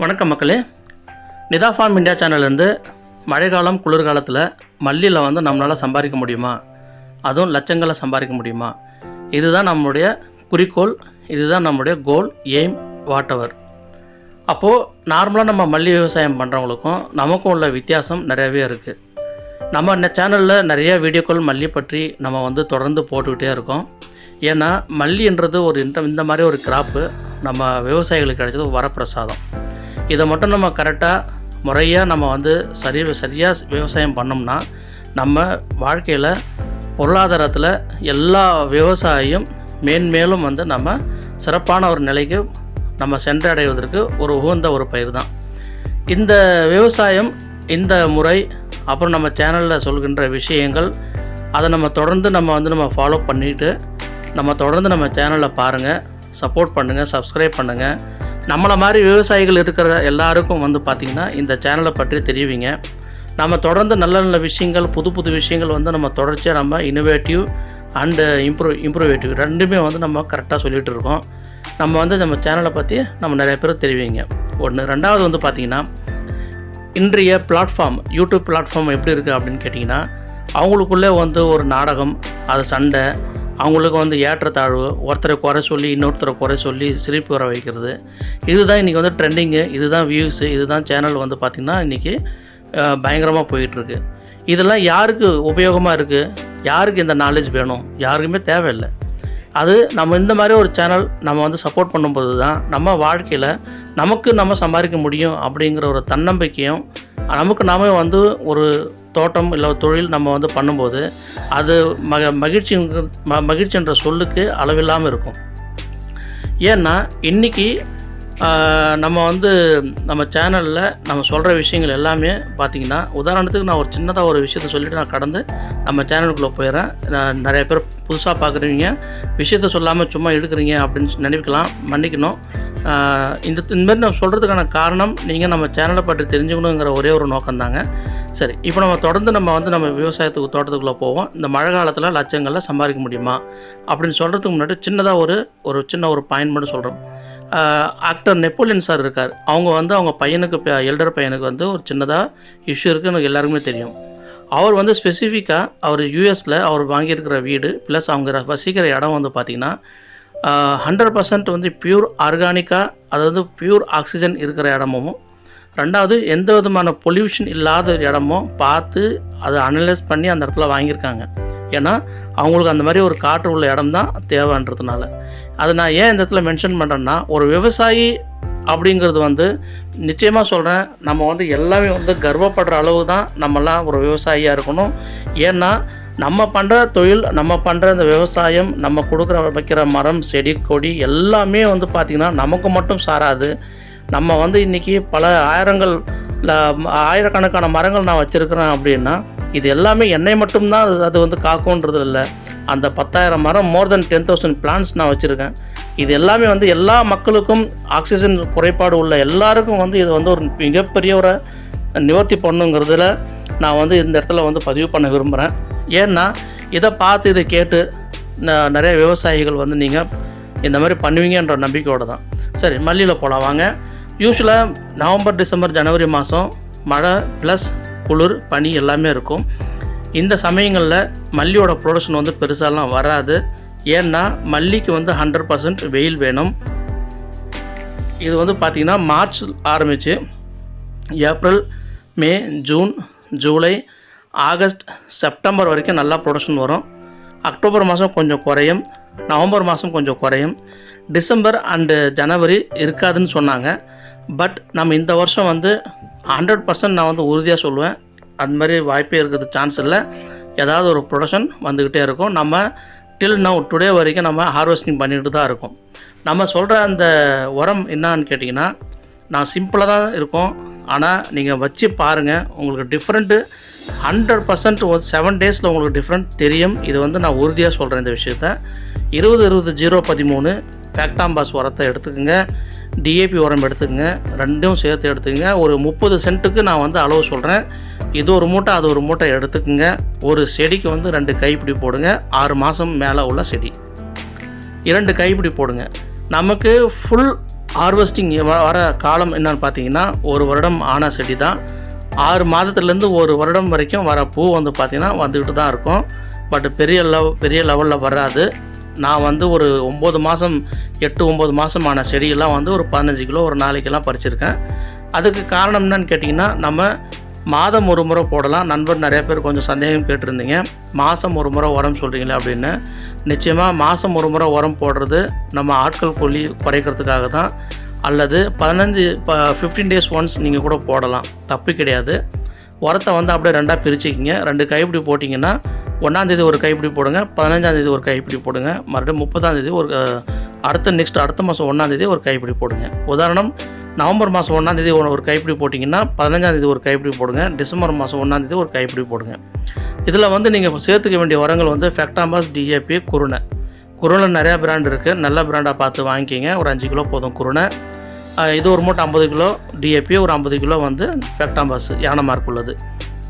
வணக்கம் மக்களே. Nita form India சேனல்லேருந்து மழைக்காலம் குளிர்காலத்தில் மல்லியில் வந்து நம்மளால் சம்பாதிக்க முடியுமா? அதுவும் லட்சங்களை சம்பாதிக்க முடியுமா? இதுதான் நம்மளுடைய குறிக்கோள் இதுதான் நம்முடைய கோல் எய்ம் வாட் எவர் அப்போது நார்மலாக நம்ம மல்லி விவசாயம் பண்ணுறவங்களுக்கும் நமக்கும் உள்ள வித்தியாசம் நிறையவே இருக்குது நம்ம இந்த சேனலில் நிறைய வீடியோக்கள் மல்லி பற்றி நம்ம வந்து தொடர்ந்து போட்டுக்கிட்டே இருக்கோம். ஏன்னா மல்லின்றது ஒரு இந்த இந்த மாதிரி ஒரு கிராப்பு நம்ம விவசாயிகளுக்கு கிடைச்சது வரப்பிரசாதம். இதை மட்டும் நம்ம கரெக்டாக முறையாக நம்ம வந்து சரி சரியாக விவசாயம் பண்ணோம்னா நம்ம வாழ்க்கையில் பொருளாதாரத்தில் எல்லா விவசாயியும் மேன்மேலும் வந்து நம்ம சிறப்பான ஒரு நிலைக்கு நம்ம சென்றடைவதற்கு ஒரு உகந்த ஒரு பயிர் தான். இந்த விவசாயம் இந்த முறை அப்புறம் நம்ம சேனலில் சொல்கின்ற விஷயங்கள் அதை நம்ம தொடர்ந்து நம்ம வந்து நம்ம ஃபாலோ பண்ணிட்டு நம்ம தொடர்ந்து நம்ம சேனலில் பாருங்கள் சப்போர்ட் பண்ணுங்கள் சப்ஸ்கிரைப் பண்ணுங்கள் நம்மளை மாதிரி விவசாயிகள் இருக்கிற எல்லாருக்கும் வந்து பார்த்திங்கன்னா இந்த சேனலை பற்றி தெரிவிங்க நம்ம தொடர்ந்து நல்ல நல்ல விஷயங்கள் புது புது விஷயங்கள் வந்து நம்ம தொடர்ச்சியாக நம்ம இனோவேட்டிவ் அண்டு இம்ப்ரூவ் இம்ப்ரூவேட்டிவ் ரெண்டுமே வந்து நம்ம கரெக்டாக சொல்லிகிட்டு இருக்கோம். நம்ம வந்து நம்ம சேனலை பற்றி நம்ம நிறைய பேர் தெரிவிங்க. ஒன்று ரெண்டாவது வந்து பார்த்திங்கன்னா இன்றைய பிளாட்ஃபார்ம் யூடியூப் பிளாட்ஃபார்ம் எப்படி இருக்குது அப்படின்னு கேட்டிங்கன்னா அவங்களுக்குள்ளே வந்து ஒரு நாடகம் அது சண்டை அவங்களுக்கு வந்து ஏற்றத்தாழ்வு ஒருத்தரை குறை சொல்லி இன்னொருத்தரை குறை சொல்லி சிரிப்பு வர வைக்கிறது. இதுதான் இன்றைக்கி வந்து ட்ரெண்டிங்கு இதுதான் வியூஸு இதுதான் சேனல் வந்து பார்த்திங்கன்னா இன்றைக்கி பயங்கரமாக போயிட்டுருக்கு. இதெல்லாம் யாருக்கு உபயோகமாக இருக்குது யாருக்கு இந்த நாலேஜ் வேணும்? யாருக்குமே தேவையில்லை. அது நம்ம இந்த மாதிரி ஒரு சேனல் நம்ம வந்து சப்போர்ட் பண்ணும்போது தான் நம்ம வாழ்க்கையில் நமக்கு நம்ம சம்பாதிக்க முடியும் அப்படிங்கிற ஒரு தன்னம்பிக்கையும் நமக்கு நாமே வந்து ஒரு தோட்டம் இல்லை தொழில் நம்ம வந்து பண்ணும்போது அது மக மகிழ்ச்சி ம மகிழ்ச்சின்ற சொல்லுக்கு அளவில்லாமல் இருக்கும். ஏன்னா இன்றைக்கி நம்ம வந்து நம்ம சேனலில் நம்ம சொல்கிற விஷயங்கள் எல்லாமே பார்த்திங்கன்னா உதாரணத்துக்கு நான் ஒரு சின்னதாக ஒரு விஷயத்த சொல்லிவிட்டு நான் கடந்து நம்ம சேனலுக்குள்ளே போயிடுறேன் நான் நிறைய பேர் புதுசாக பார்க்குறீங்க விஷயத்த சொல்லாமல் சும்மா எடுக்கிறீங்க அப்படின்னு நினைக்கலாம். மன்னிக்கணும். இந்த இந்த நம்ம நான் சொல்கிறதுக்கான காரணம் நீங்கள் நம்ம சேனலை பற்றி தெரிஞ்சுக்கணுங்கிற ஒரே ஒரு நோக்கம் தாங்க சரி இப்போ நம்ம தொடர்ந்து நம்ம வந்து நம்ம விவசாயத்துக்கு தோட்டத்துக்குள்ளே போவோம். இந்த மழை காலத்தில் லட்சங்களில் சம்பாதிக்க முடியுமா? அப்படின்னு சொல்கிறதுக்கு முன்னாடி சின்னதாக ஒரு ஒரு சின்ன ஒரு பாயிண்ட் மட்டும் சொல்கிறோம் ஆக்டர் நெப்போலியன் சார் இருக்கார். அவங்க வந்து அவங்க பையனுக்கு எல்டர் பையனுக்கு வந்து ஒரு சின்னதாக இஷ்யூ இருக்குன்னு எனக்கு எல்லாருக்குமே தெரியும். அவர் வந்து ஸ்பெசிஃபிக்காக அவர் யூஎஸில் அவர் வாங்கியிருக்கிற வீடு ப்ளஸ் அவங்க வசிக்கிற இடம் வந்து பார்த்திங்கன்னா ஹண்ட்ரட் பர்சன்ட் வந்து பியூர் ஆர்கானிக்காக அதாவது பியூர் ஆக்சிஜன் இருக்கிற இடமும் ரெண்டாவது எந்த விதமான பொல்யூஷன் இல்லாத இடமும் பார்த்து அதை அனலைஸ் பண்ணி அந்த இடத்துல வாங்கியிருக்காங்க. ஏன்னா அவங்களுக்கு அந்த மாதிரி ஒரு காற்று உள்ள இடம் தான் தேவைன்றதுனால. அதை நான் ஏன் இந்த இடத்துல மென்ஷன் பண்ணுறேன்னா ஒரு விவசாயி அப்படிங்கிறது வந்து நிச்சயமாக சொல்கிறேன் நம்ம வந்து எல்லாமே வந்து கர்வப்படுற அளவு தான் நம்மலாம் ஒரு விவசாயியாக இருக்கணும். ஏன்னா நம்ம பண்ணுற தொழில் நம்ம பண்ணுற இந்த விவசாயம் நம்ம கொடுக்குற வைக்கிற மரம் செடி கொடி எல்லாமே வந்து பார்த்திங்கன்னா நமக்கு மட்டும் சாராது. நம்ம வந்து இன்றைக்கி பல ஆயிரங்கள் ஆயிரக்கணக்கான மரங்கள் நான் வச்சுருக்கிறேன் அப்படின்னா இது எல்லாமே என்னை மட்டும்தான் அது அது வந்து காக்கும்ன்றது இல்லை. அந்த பத்தாயிரம் மரம் more then ten thousand plants நான் வச்சுருக்கேன். இது எல்லாமே வந்து எல்லா மக்களுக்கும் ஆக்சிஜன் குறைபாடு உள்ள எல்லாருக்கும் வந்து இது வந்து ஒரு மிகப்பெரிய ஒரு நிவர்த்தி பண்ணுங்கிறதுல நான் வந்து இந்த இடத்துல வந்து பதிவு பண்ண விரும்புகிறேன் ஏன்னா இதை பார்த்து இதை கேட்டு நிறைய விவசாயிகள் வந்து நீங்கள் இந்த மாதிரி பண்ணுவீங்கன்ற நம்பிக்கையோடு தான். சரி மல்லியில் போகலாம் வாங்க. யூஸ்வலாக நவம்பர் டிசம்பர் ஜனவரி மாதம் மழை ப்ளஸ் குளிர் பனி எல்லாமே இருக்கும். இந்த சமயங்களில் மல்லியோட ப்ரொடக்ஷன் வந்து பெருசாலாம் வராது. ஏன்னா மல்லிக்கு வந்து ஹண்ட்ரட் பர்சன்ட் வெயில் வேணும். இது வந்து பார்த்திங்கன்னா மார்ச் ஆரம்பித்து April May June July August September வரைக்கும் நல்லா ப்ரொடக்ஷன் வரும். அக்டோபர் மாதம் கொஞ்சம் குறையும். நவம்பர் மாதம் கொஞ்சம் குறையும். டிசம்பர் அண்டு ஜனவரி இருக்காதுன்னு சொன்னாங்க. பட் நம்ம இந்த வருஷம் வந்து ஹண்ட்ரட் பர்சன்ட் நான் வந்து உறுதியாக சொல்லுவேன். அந்த மாதிரி வாய்ப்பே இருக்கிறது சான்ஸ் இல்லை. ஏதாவது ஒரு ப்ரொடக்ஷன் வந்துக்கிட்டே இருக்கும். நம்ம டில் நவ் டுடே வரைக்கும் நம்ம ஹார்வெஸ்டிங் பண்ணிட்டு தான் இருக்கோம். நம்ம சொல்கிற அந்த உரம் என்னான்னு கேட்டிங்கன்னா நான் சிம்பிளாக தான் இருக்கும். ஆனால் நீங்கள் வச்சு பாருங்கள் உங்களுக்கு டிஃப்ரெண்ட்டு ஹண்ட்ரட் பர்சன்ட் ஒரு செவன் டேஸில் உங்களுக்கு டிஃப்ரெண்ட் தெரியும். இது வந்து நான் உறுதியாக சொல்கிறேன் இந்த விஷயத்த. இருபது இருபது ஜீரோ பதிமூணு ஃபேக்டாம்பாஸ் உரத்தை எடுத்துக்கோங்க. டிஏபி உரம் எடுத்துக்கங்க. ரெண்டும் சேர்த்து எடுத்துக்கங்க. ஒரு முப்பது சென்ட்டுக்கு நான் வந்து அளவு சொல்கிறேன் இது ஒரு மூட்டை அது ஒரு மூட்டை எடுத்துக்கோங்க. ஒரு செடிக்கு வந்து ரெண்டு கைப்பிடி போடுங்க. ஆறு மாதம் மேலே உள்ள செடி. இரண்டு கைப்பிடி போடுங்க. நமக்கு ஃபுல் ஹார்வெஸ்டிங் வர காலம் என்னன்னு பார்த்தீங்கன்னா ஒரு வருடம் ஆன செடி தான் ஆறு மாதத்துலேருந்து ஒரு வருடம் வரைக்கும் வர பூ வந்து பார்த்திங்கன்னா வந்துக்கிட்டு தான் இருக்கும். பட் பெரிய லெவ் பெரிய லெவலில் வராது. நான் வந்து ஒரு ஒம்பது மாதம் எட்டு ஒம்பது மாதமான செடியெல்லாம் வந்து ஒரு பதினஞ்சு கிலோ ஒரு நாளைக்கெல்லாம் பறிச்சிருக்கேன். அதுக்கு காரணம் என்னன்னு கேட்டிங்கன்னா நம்ம மாதம் ஒரு முறை போடலாம். நண்பர் நிறைய பேர் கொஞ்சம் சந்தேகம் கேட்டிருந்தீங்க. மாதம் ஒரு முறை உரம் சொல்கிறீங்களே அப்படின்னு. நிச்சயமாக மாதம் ஒரு முறை உரம் போடுறது நம்ம ஆட்கள் கூலி குறைக்கிறதுக்காக தான். அல்லது பதினஞ்சு இப்போ ஃபிஃப்டீன் டேஸ் ஒன்ஸ் நீங்கள் கூட போடலாம். தப்பு கிடையாது. உரத்தை வந்து அப்படியே ரெண்டாக பிரிச்சுக்கிங்க. ரெண்டு கைப்பிடி போட்டிங்கன்னா ஒன்றாந்தேதி ஒரு கைப்பிடி போடுங்க பதினஞ்சாந்தேதி ஒரு கைப்பிடி போடுங்க மறுபடியும் முப்பதாந்தேதி ஒரு அடுத்த நெக்ஸ்ட் அடுத்த மாதம் ஒன்றாந்தேதி ஒரு கைப்பிடி போடுங்க. உதாரணம் நவம்பர் மாதம் ஒன்றாந்தேதி ஒரு கைப்பிடி போட்டிங்கன்னா பதினஞ்சாந்தேதி ஒரு கைப்பிடி போடுங்க டிசம்பர் மாதம் ஒன்றாந்தேதி ஒரு கைப்பிடி போடுங்க. இதில் வந்து நீங்கள் சேர்த்துக்க வேண்டிய உரங்கள் வந்து ஃபெக்டாம்பாஸ் டிஏபி குருணை. குருணை நிறையா பிராண்ட் இருக்குது நல்ல பிராண்டாக பார்த்து வாங்கிக்கிங்க. ஒரு அஞ்சு கிலோ போதும் குருணை. இது ஒரு மூட்டை ஐம்பது கிலோ டிஏபி ஒரு ஐம்பது கிலோ வந்து ஃபெக்டாம்பாஸ் யானை மார்க் உள்ளது.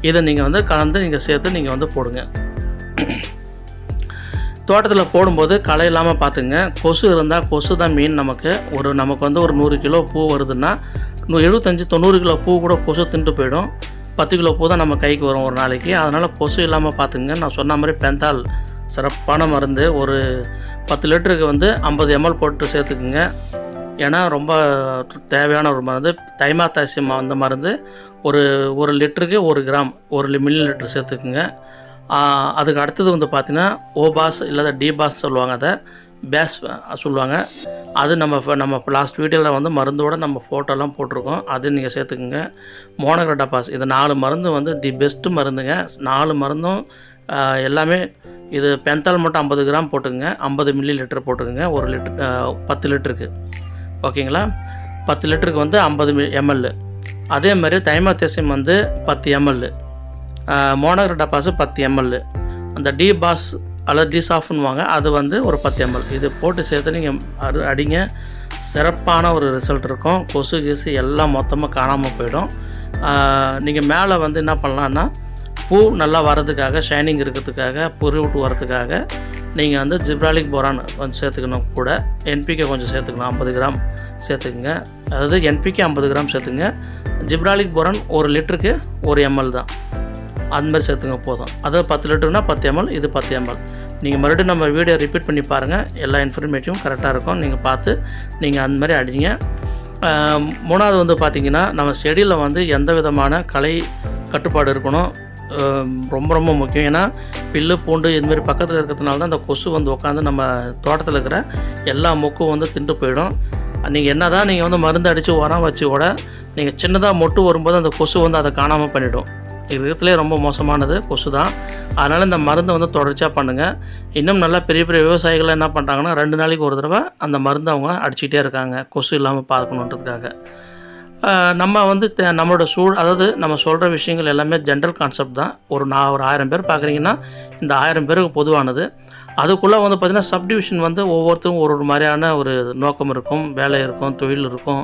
இதை நீங்கள் வந்து கலந்து நீங்கள் சேர்த்து நீங்கள் வந்து போடுங்க. தோட்டத்தில் போடும்போது களை இல்லாமல் பார்த்துங்க கொசு இருந்தால் கொசு தான் மீன் நமக்கு. ஒரு நமக்கு வந்து ஒரு நூறு கிலோ பூ வருதுன்னா எழுபத்தஞ்சி தொண்ணூறு கிலோ பூ கூட கொசு தின்ட்டு போயிடும். பத்து கிலோ பூ தான் நம்ம கைக்கு வரும் ஒரு நாளைக்கு. அதனால் கொசு இல்லாமல் பார்த்துங்க நான் சொன்ன மாதிரி பெந்தால் சிறப்பான மருந்து. ஒரு பத்து லிட்டருக்கு வந்து ஐம்பது எம்எல் போட்டு சேர்த்துக்குங்க. ஏன்னா ரொம்ப தேவையான ஒரு மருந்து. தைமாத்தாசியம் அந்த மருந்து. ஒரு ஒரு லிட்டருக்கு ஒரு கிராம் ஒரு மில்லி லிட்டர் சேர்த்துக்குங்க. அதுக்கு அடுத்தது வந்து பார்த்திங்கன்னா ஓ பாஸ் இல்லாத டிபாஸ் சொல்லுவாங்க அதை. பேஸ் சொல்லுவாங்க. அது நம்ம நம்ம லாஸ்ட் வீடியோவில் வந்து மருந்தோட நம்ம ஃபோட்டோலாம் போட்டிருக்கோம். அது நீங்கள் சேர்த்துக்குங்க. மோனோக்ரடாபாஸ் இது நாலு மருந்து வந்து தி பெஸ்ட்டு மருந்துங்க. நாலு மருந்தும் எல்லாமே இது பென்தால் மட்டும் ஐம்பது கிராம் போட்டுக்குங்க. ஐம்பது மில்லி லிட்டர் போட்டுக்குங்க. ஒரு லிட்டர் பத்து லிட்டருக்கு. ஓகேங்களா? பத்து லிட்டருக்கு வந்து ஐம்பது எம்எல் அதே மாதிரி தைமாத்தேசியம் வந்து பத்து எம்எல் மோனகர் டப்பாஸு பத்து எம்எல் அந்த டி பாஸ் அல்லது டி சாஃப்னுவாங்க அது வந்து ஒரு பத்து எம்எல் இது போட்டு சேர்த்து நீங்கள் அது அடிங்க. சிறப்பான ஒரு ரிசல்ட் இருக்கும். கொசு கிசு எல்லாம் மொத்தமாக காணாமல் போயிடும். நீங்கள் மேலே வந்து என்ன பண்ணலான்னா பூ நல்லா வரதுக்காக ஷைனிங் இருக்கிறதுக்காக புரிவிட்டு வரதுக்காக நீங்கள் வந்து ஜிப்ராலிக் போரான் கொஞ்சம் சேர்த்துக்கணும் கூட. என்பிகே கொஞ்சம் சேர்த்துக்கணும் ஐம்பது கிராம் சேர்த்துக்குங்க. அதாவது என்பிகே ஐம்பது கிராம் சேர்த்துங்க ஜிப்ராலிக் போரான் ஒரு லிட்டருக்கு ஒரு எம்எல் தான். அந்த மாதிரி சேர்த்துங்க போதும். அதாவது பத்து லிட்டர்னா பத்து எம்எல் இது பத்து எம்எல் நீங்கள் மறுபடியும் நம்ம வீடியோ ரிப்பீட் பண்ணி பாருங்கள் எல்லா இன்ஃபர்மேட்டிவும் கரெக்டாக இருக்கும். நீங்கள் பார்த்து நீங்கள் அந்த மாதிரி அடிங்க. மூணாவது வந்து பார்த்திங்கன்னா நம்ம செடியில் வந்து எந்த விதமான கலை கட்டுப்பாடு இருக்கணும்? ரொம்ப ரொம்ப முக்கியம். ஏன்னா பில்லு பூண்டு இதுமாரி பக்கத்தில் இருக்கிறதுனால தான் அந்த கொசு வந்து உட்காந்து நம்ம தோட்டத்தில் இருக்கிற எல்லா மொக்கும் வந்து திண்டு போயிடும். நீங்கள் என்ன தான் நீங்கள் வந்து மருந்து அடித்து உரம் வச்சு கூட நீங்கள் சின்னதாக மொட்டு வரும்போது அந்த கொசு வந்து அதை காணாமல் பண்ணிவிடும் இருக்கிறதுலே ரொம்ப மோசமானது கொசு தான் அதனால் இந்த மருந்தை வந்து தொடர்ச்சியாக பண்ணுங்கள் இன்னும் நல்லா பெரிய பெரிய விவசாயிகள் என்ன பண்ணுறாங்கன்னா ரெண்டு நாளைக்கு ஒரு தடவை அந்த மருந்தை அவங்க அடிச்சிக்கிட்டே இருக்காங்க கொசு இல்லாமல் பார்க்கணுன்றதுக்காக. நம்ம வந்து நம்மளோட சூழ் அதாவது நம்ம சொல்கிற விஷயங்கள் எல்லாமே ஜென்ரல் கான்செப்ட் தான். ஒரு நான் ஒரு ஆயிரம் பேர் பார்க்குறீங்கன்னா இந்த ஆயிரம் பேருக்கு பொதுவானது. அதுக்குள்ளே வந்து பார்த்திங்கன்னா சப்டிவிஷன் வந்து ஒவ்வொருத்தரும் ஒரு ஒரு மாதிரியான ஒரு நோக்கம் இருக்கும் வேலை இருக்கும் தொழில் இருக்கும்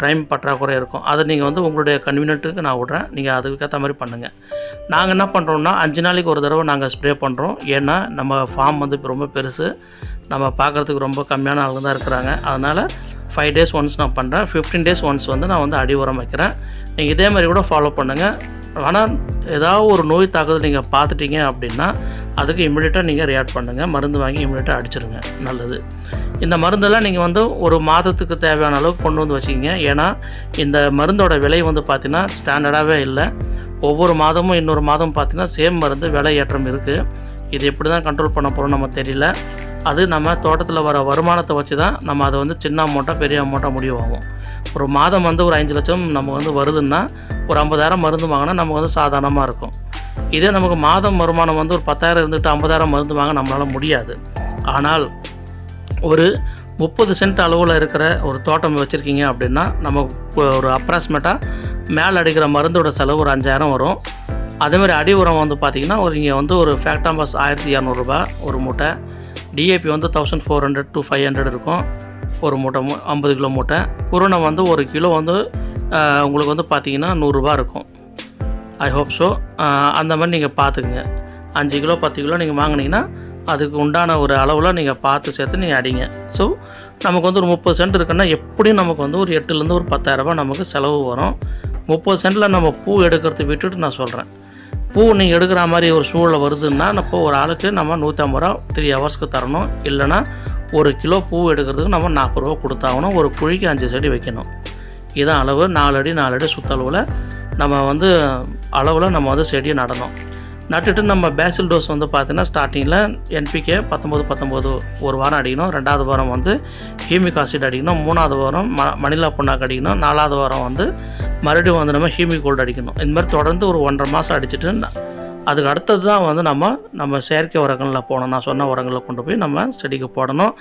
டைம் பற்றாக்குறை இருக்கும். அதை நீங்கள் வந்து உங்களுடைய கன்வீனியன்ட்டுக்கு நான் விட்றேன். நீங்கள் அதுக்கேற்ற மாதிரி பண்ணுங்கள் நாங்கள் என்ன பண்ணுறோம்னா அஞ்சு நாளைக்கு ஒரு தடவை நாங்கள் ஸ்ப்ரே பண்ணுறோம் ஏன்னா நம்ம ஃபார்ம் வந்து இப்போ ரொம்ப பெருசு. நம்ம பார்க்குறதுக்கு ரொம்ப கம்மியான ஆளுங்க தான் இருக்கிறாங்க. அதனால் ஃபைவ் டேஸ் ஒன்ஸ் நான் பண்ணுறேன் ஃபிஃப்டீன் டேஸ் ஒன்ஸ் வந்து நான் வந்து அடி உரம் வைக்கிறேன். நீங்கள் இதே மாதிரி கூட ஃபாலோ பண்ணுங்கள் ஆனால் ஏதாவது ஒரு நோய் தாக்குதல் நீங்கள் பார்த்துட்டீங்க அப்படின்னா அதுக்கு இம்மிடியட்டாக நீங்கள் ரியாக்ட் பண்ணுங்கள் மருந்து வாங்கி இமிடியேட்டாக அடிச்சிருங்க. நல்லது. இந்த மருந்தெல்லாம் நீங்கள் வந்து ஒரு மாதத்துக்கு தேவையான அளவுக்கு கொண்டு வந்து வச்சுக்கிங்க. ஏன்னா இந்த மருந்தோட விலை வந்து பார்த்திங்கன்னா ஸ்டாண்டர்டாகவே இல்லை. ஒவ்வொரு மாதமும் இன்னொரு மாதம் பார்த்தீங்கன்னா சேம் மருந்து விலை ஏற்றம் இருக்குது இது எப்படி தான் கண்ட்ரோல் பண்ண போகிறோம் நம்ம தெரியல. அது நம்ம தோட்டத்தில் வர வருமானத்தை வச்சு தான் நம்ம அதை வந்து சின்ன அமௌண்ட்டாக பெரிய அமௌண்ட்டாக முடிவாகும் ஒரு மாதம் வந்து ஒரு அஞ்சு லட்சம் நம்ம வந்து வருதுன்னா ஒரு ஐம்பதாயிரம் மருந்து வாங்கினா நமக்கு வந்து சாதாரணமாக இருக்கும். இதே நமக்கு மாதம் வருமானம் வந்து ஒரு பத்தாயிரம் இருந்துட்டு ஐம்பதாயிரம் மருந்து வாங்க நம்மளால் முடியாது. ஆனால் ஒரு முப்பது சென்ட் அளவில் இருக்கிற ஒரு தோட்டம் வச்சுருக்கீங்க அப்படின்னா நம்ம ஒரு அப்ராக்சிமேட்டாக மேலே அடிக்கிற மருந்தோட செலவு ஒரு அஞ்சாயிரம் வரும். அதேமாதிரி அடி உரம் வந்து பார்த்திங்கன்னா ஒரு இங்கே வந்து ஒரு ஃபேக்டாம்பாஸ் ஆயிரத்தி இரநூறுபா ஒரு மூட்டை. டிஏபி வந்து thousand four hundred to five hundred இருக்கும். ஒரு மூட்டை மூ ஐம்பது கிலோ மூட்டை. குருணை வந்து ஒரு கிலோ வந்து உங்களுக்கு வந்து பார்த்தீங்கன்னா நூறுரூவா இருக்கும். ஐ ஹோப் ஸோ அந்த மாதிரி நீங்கள் பார்த்துக்குங்க அஞ்சு கிலோ பத்து கிலோ நீங்கள் வாங்கினீங்கன்னா அதுக்கு உண்டான ஒரு அளவில் நீங்கள் பார்த்து சேர்த்து நீங்கள் அடிங்க. ஸோ நமக்கு வந்து ஒரு முப்பது சென்ட் இருக்குன்னா எப்படியும் நமக்கு வந்து ஒரு எட்டுலேருந்து ஒரு பத்தாயிரரூபா நமக்கு செலவு வரும். முப்பது சென்ட்டில் நம்ம பூ எடுக்கிறத விட்டுட்டு நான் சொல்கிறேன் பூ நீங்கள் எடுக்கிற மாதிரி ஒரு சூழலை வருதுன்னா இப்போ ஒரு ஆளுக்கு நம்ம நூற்றம்பது ரூபா த்ரீ ஹவர்ஸ்க்கு தரணும். இல்லைன்னா ஒரு கிலோ பூ எடுக்கிறதுக்கு நம்ம நாற்பது ரூபா கொடுத்தாகணும். ஒரு குழிக்கு அஞ்சு செடி வைக்கணும். இதான் அளவு. நாலு அடி நாலு அடி சுற்றளவில் நம்ம வந்து அளவில் நம்ம வந்து செடியை நடணும். நட்டுட்டு நம்ம பேசில் டோஸ் வந்து பார்த்திங்கன்னா ஸ்டார்டிங்கில் என்பிகே பத்தொம்போது பத்தொம்போது ஒரு வாரம் அடிக்கணும். ரெண்டாவது வாரம் வந்து ஹீமிக் ஆசிட் அடிக்கணும். மூணாவது வாரம் ம மணிலா புண்ணாக்கு அடிக்கணும். நாலாவது வாரம் வந்து மறுபடியும் வந்து நம்ம ஹீமிக் கோல்டு அடிக்கணும். இந்த மாதிரி தொடர்ந்து ஒரு ஒன்றரை மாதம் அடிச்சுட்டு அதுக்கு அடுத்தது தான் வந்து நம்ம நம்ம செயற்கை உரங்களில் போடணும் நான் சொன்ன உரங்களை கொண்டு போய் நம்ம செடிக்கு போடணும்.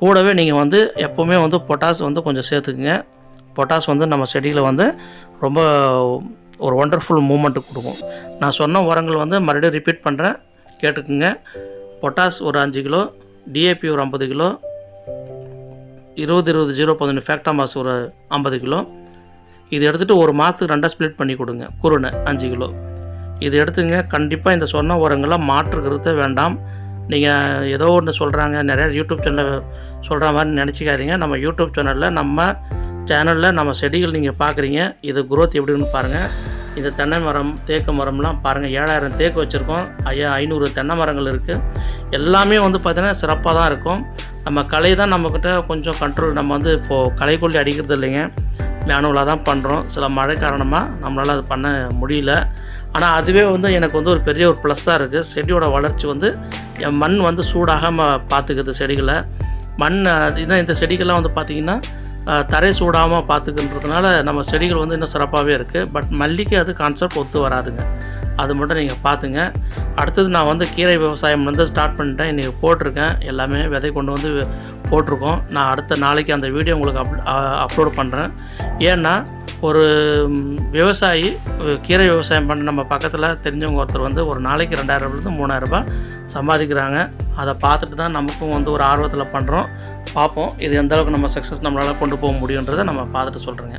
கூடவே நீங்கள் வந்து எப்போவுமே வந்து பொட்டாஸ் வந்து கொஞ்சம் சேர்த்துக்குங்க. பொட்டாஸ் வந்து நம்ம செடியில் வந்து ரொம்ப ஒரு ஒண்டர்ஃபுல் மூமெண்ட்டு கொடுக்கும். நான் சொன்ன உரங்கள் வந்து மறுபடியும் ரிப்பீட் பண்ணுறேன் கேட்டுக்குங்க. பொட்டாஸ் ஒரு அஞ்சு கிலோ டிஏபி ஒரு ஐம்பது கிலோ இருபது இருபது ஜீரோ பதினொன்று ஃபேக்டாமாஸ் ஒரு ஐம்பது கிலோ. இது எடுத்துகிட்டு ஒரு மாதத்துக்கு ரெண்டாக ஸ்ப்ளிட் பண்ணி கொடுங்க. குருணை அஞ்சு கிலோ. இது எடுத்துங்க. கண்டிப்பாக இந்த சொன்ன உரங்களை மாற்றுக்கிறது வேண்டாம். நீங்கள் ஏதோ ஒன்று சொல்கிறாங்க நிறைய யூடியூப் சேனலில் சொல்கிற மாதிரி நினச்சிக்காதீங்க. நம்ம யூடியூப் சேனலில் நம்ம சேனலில் நம்ம செடிகள் நீங்கள் பார்க்குறீங்க இது குரோத் எப்படின்னு பாருங்கள் இந்த தென்னை மரம் தேக்கு மரம்லாம் பாருங்கள் ஏழாயிரம் தேக்கு வச்சுருக்கோம். ஐயா ஐநூறு தென்னை மரங்கள் இருக்குது எல்லாமே வந்து பார்த்திங்கன்னா சிறப்பாக தான் இருக்கும். நம்ம கலை தான் நம்மக்கிட்ட கொஞ்சம் கண்ட்ரோல் நம்ம வந்து இப்போது கலைக்கொல்லி அடிக்கிறது இல்லைங்க. மேனுவலாக தான் பண்ணுறோம் சில மழை காரணமாக நம்மளால் அது பண்ண முடியல. ஆனால் அதுவே வந்து எனக்கு வந்து ஒரு பெரிய ஒரு ப்ளஸ்ஸாக இருக்குது செடியோட வளர்ச்சி வந்து என் மண் வந்து சூடாகாமல் பார்த்துக்குது செடிகளை. மண் இதுதான் இந்த செடிகள்லாம் வந்து பார்த்திங்கன்னா தரை சூடாமல் பார்த்துக்குன்றதுனால நம்ம செடிகள் வந்து இன்னும் சிறப்பாகவே இருக்குது பட் மல்லிக்கு அது கான்செப்ட் ஒத்து வராதுங்க. அது மட்டும் நீங்கள் பார்த்துங்க அடுத்தது நான் வந்து கீரை விவசாயம் வந்து ஸ்டார்ட் பண்ணிட்டேன். இன்றைக்கி போட்டிருக்கேன். எல்லாமே விதை கொண்டு வந்து போட்டிருக்கோம். நான் அடுத்த நாளைக்கு அந்த வீடியோ உங்களுக்கு அப் அப்லோட் பண்ணுறேன் ஏன்னா ஒரு விவசாயி கீரை விவசாயம் பண்ண நம்ம பக்கத்தில் தெரிஞ்சவங்க ஒருத்தர் வந்து ஒரு நாளைக்கு ரெண்டாயிரம்லேருந்து மூணாயிரம் ரூபாய் சம்பாதிக்கிறாங்க. அதை பார்த்துட்டு தான் நமக்கும் வந்து ஒரு ஆர்வத்தில் பண்ணுறோம் பார்ப்போம். இது எந்த அளவுக்கு நம்ம சக்ஸஸ் நம்மளால் கொண்டு போக முடியுன்றதை நம்ம பார்த்துட்டு சொல்கிறேங்க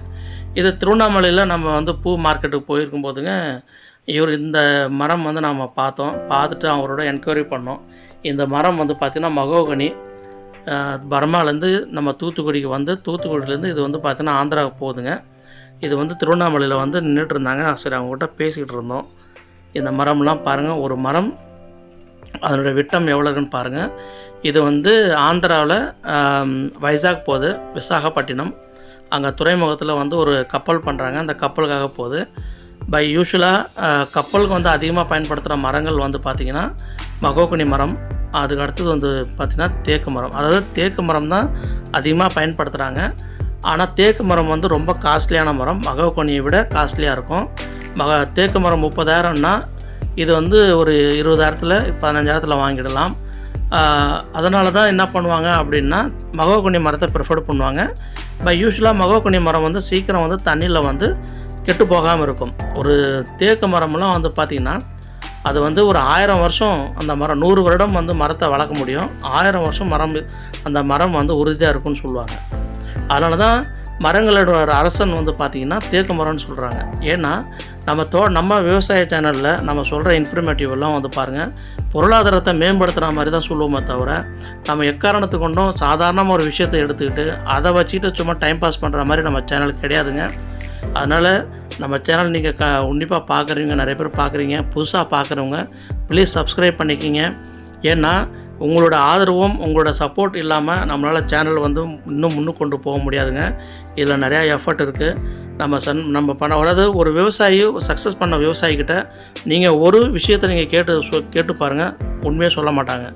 இது திருவண்ணாமலையில் நம்ம வந்து பூ மார்க்கெட்டுக்கு போயிருக்கும் போதுங்க இவர் இந்த மரம் வந்து நாம் பார்த்தோம். பார்த்துட்டு அவரோட என்கொயரி பண்ணோம். இந்த மரம் வந்து பார்த்திங்கன்னா மகோகனி பர்மாலேருந்து நம்ம தூத்துக்குடிக்கு வந்து தூத்துக்குடியிலேருந்து இது வந்து பார்த்திங்கன்னா ஆந்திராவுக்கு போகுதுங்க. இது வந்து திருவண்ணாமலையில் வந்து நின்றுட்டு இருந்தாங்க சரி அவங்ககிட்ட பேசிக்கிட்டு இருந்தோம். இந்த மரம்லாம் பாருங்கள் ஒரு மரம். அதனுடைய விட்டம் எவ்வளோன்னு பாருங்கள் இது வந்து ஆந்திராவில் வைசாக் போகுது விசாகப்பட்டினம். அங்கே துறைமுகத்தில் வந்து ஒரு கப்பல் பண்ணுறாங்க அந்த கப்பலுக்காக போகுது பை யூஸ்வலாக கப்பலுக்கு வந்து அதிகமாக பயன்படுத்துகிற மரங்கள் வந்து பார்த்திங்கன்னா மகோகுனி மரம் அதுக்கு அடுத்தது வந்து பார்த்திங்கன்னா தேக்கு மரம். அதாவது தேக்கு மரம் தான் அதிகமாக பயன்படுத்துகிறாங்க ஆனால் தேக்கு மரம் வந்து ரொம்ப காஸ்ட்லியான மரம். மகோகனியை விட காஸ்ட்லியாக இருக்கும். மக தேக்கு மரம் முப்பதாயிரம்னா இது வந்து ஒரு இருபதாயிரத்தில் பதினஞ்சாயிரத்தில் வாங்கிடலாம். அதனால தான் என்ன பண்ணுவாங்க அப்படின்னா மகோகுனி மரத்தை ப்ரிஃபர் பண்ணுவாங்க. பை யூஸ்வலாக மகோகுனி மரம் வந்து சீக்கிரம் வந்து தண்ணியில் வந்து கெட்டு போகாமல் இருக்கும். ஒரு தேக்கு மரம்லாம் வந்து பார்த்திங்கன்னா அது வந்து ஒரு ஆயிரம் வருஷம் அந்த மரம் நூறு வருடம் வந்து மரத்தை வளர்க்க முடியும். ஆயிரம் வருஷம் மரம் அந்த மரம் வந்து உறுதியாக இருக்கும்னு சொல்லுவாங்க. அதனால தான் மரங்களோட அரசன் வந்து பார்த்திங்கன்னா தேக்கு மரம்னு சொல்கிறாங்க ஏன்னா நம்ம தோ நம்ம விவசாய சேனலில் நம்ம சொல்கிற இன்ஃபர்மேட்டிவ் எல்லாம் வந்து பாருங்கள் பொருளாதாரத்தை மேம்படுத்துகிற மாதிரி தான் சொல்லுவோமே தவிர நம்ம எக்காரணத்து கொண்டும் சாதாரணமாக ஒரு விஷயத்தை எடுத்துக்கிட்டு அதை வச்சுக்கிட்டு சும்மா டைம் பாஸ் பண்ணுற மாதிரி நம்ம சேனல் கிடையாதுங்க. அதனால் நம்ம சேனல் நீங்கள் க உன்னிப்பாக பார்க்குறீங்க நிறைய பேர் பார்க்குறீங்க புதுசாக பார்க்குறவங்க ப்ளீஸ் சப்ஸ்கிரைப் பண்ணிக்கிங்க. ஏன்னா உங்களோட ஆதரவும் உங்களோட சப்போர்ட் இல்லாமல் நம்மளால் சேனல் வந்து இன்னும் முன்னு கொண்டு போக முடியாதுங்க. இதில் நிறையா எஃபர்ட் இருக்குது நம்ம சன் நம்ம பண்ண அதாவது ஒரு விவசாயி சக்ஸஸ் பண்ண விவசாயிக்கிட்ட நீங்கள் ஒரு விஷயத்தை நீங்கள் கேட்டு சொ கேட்டு பாருங்கள் உண்மையாக சொல்ல மாட்டாங்க.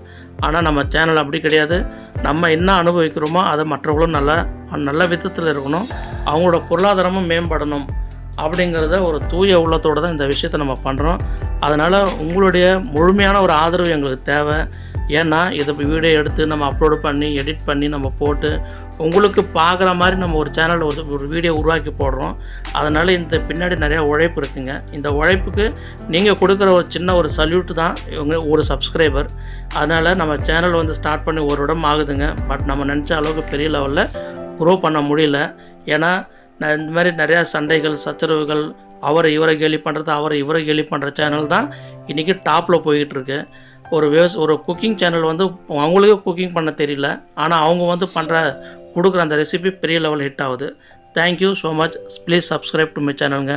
ஆனால் நம்ம சேனல் அப்படி கிடையாது. நம்ம என்ன அனுபவிக்கிறோமோ அதை மற்றவங்களும் நல்ல நல்ல விதத்தில் இருக்கணும். அவங்களோட பொருளாதாரமும் மேம்படணும். அப்படிங்கிறத ஒரு தூய உள்ளத்தோடு தான் இந்த விஷயத்தை நம்ம பண்ணுறோம் அதனால் உங்களுடைய முழுமையான ஒரு ஆதரவு எங்களுக்கு தேவை. ஏன்னா இதை வீடியோ எடுத்து நம்ம அப்லோடு பண்ணி எடிட் பண்ணி நம்ம போட்டு உங்களுக்கு பார்க்குற மாதிரி நம்ம ஒரு சேனல் ஒரு ஒரு வீடியோ உருவாக்கி போடுறோம். அதனால் இந்த பின்னாடி நிறையா உழைப்பு இருக்குங்க. இந்த உழைப்புக்கு நீங்கள் கொடுக்குற ஒரு சின்ன ஒரு சல்யூட் தான் இவங்க ஒரு சப்ஸ்கிரைபர் அதனால் நம்ம சேனல் வந்து ஸ்டார்ட் பண்ணி ஒரு இடம் ஆகுதுங்க. பட் நம்ம நினச்ச அளவுக்கு பெரிய லெவலில் க்ரோ பண்ண முடியல. ஏன்னா இந்த மாதிரி நிறையா சண்டைகள் சச்சரவுகள் அவரை இவரை கேலி பண்ணுறது அவரை இவரை கேலி பண்ணுற சேனல் தான் இன்றைக்கி டாப்பில் போய்கிட்டுருக்கு ஒரு விவச ஒரு குக்கிங் சேனல் வந்து அவங்களுக்கே குக்கிங் பண்ண தெரியல. ஆனால் அவங்க வந்து பண்ணுற கொடுக்குற அந்த ரெசிபி பெரிய லெவல் ஹிட் ஆகுது. Thank you so much please subscribe to my சேனலுங்க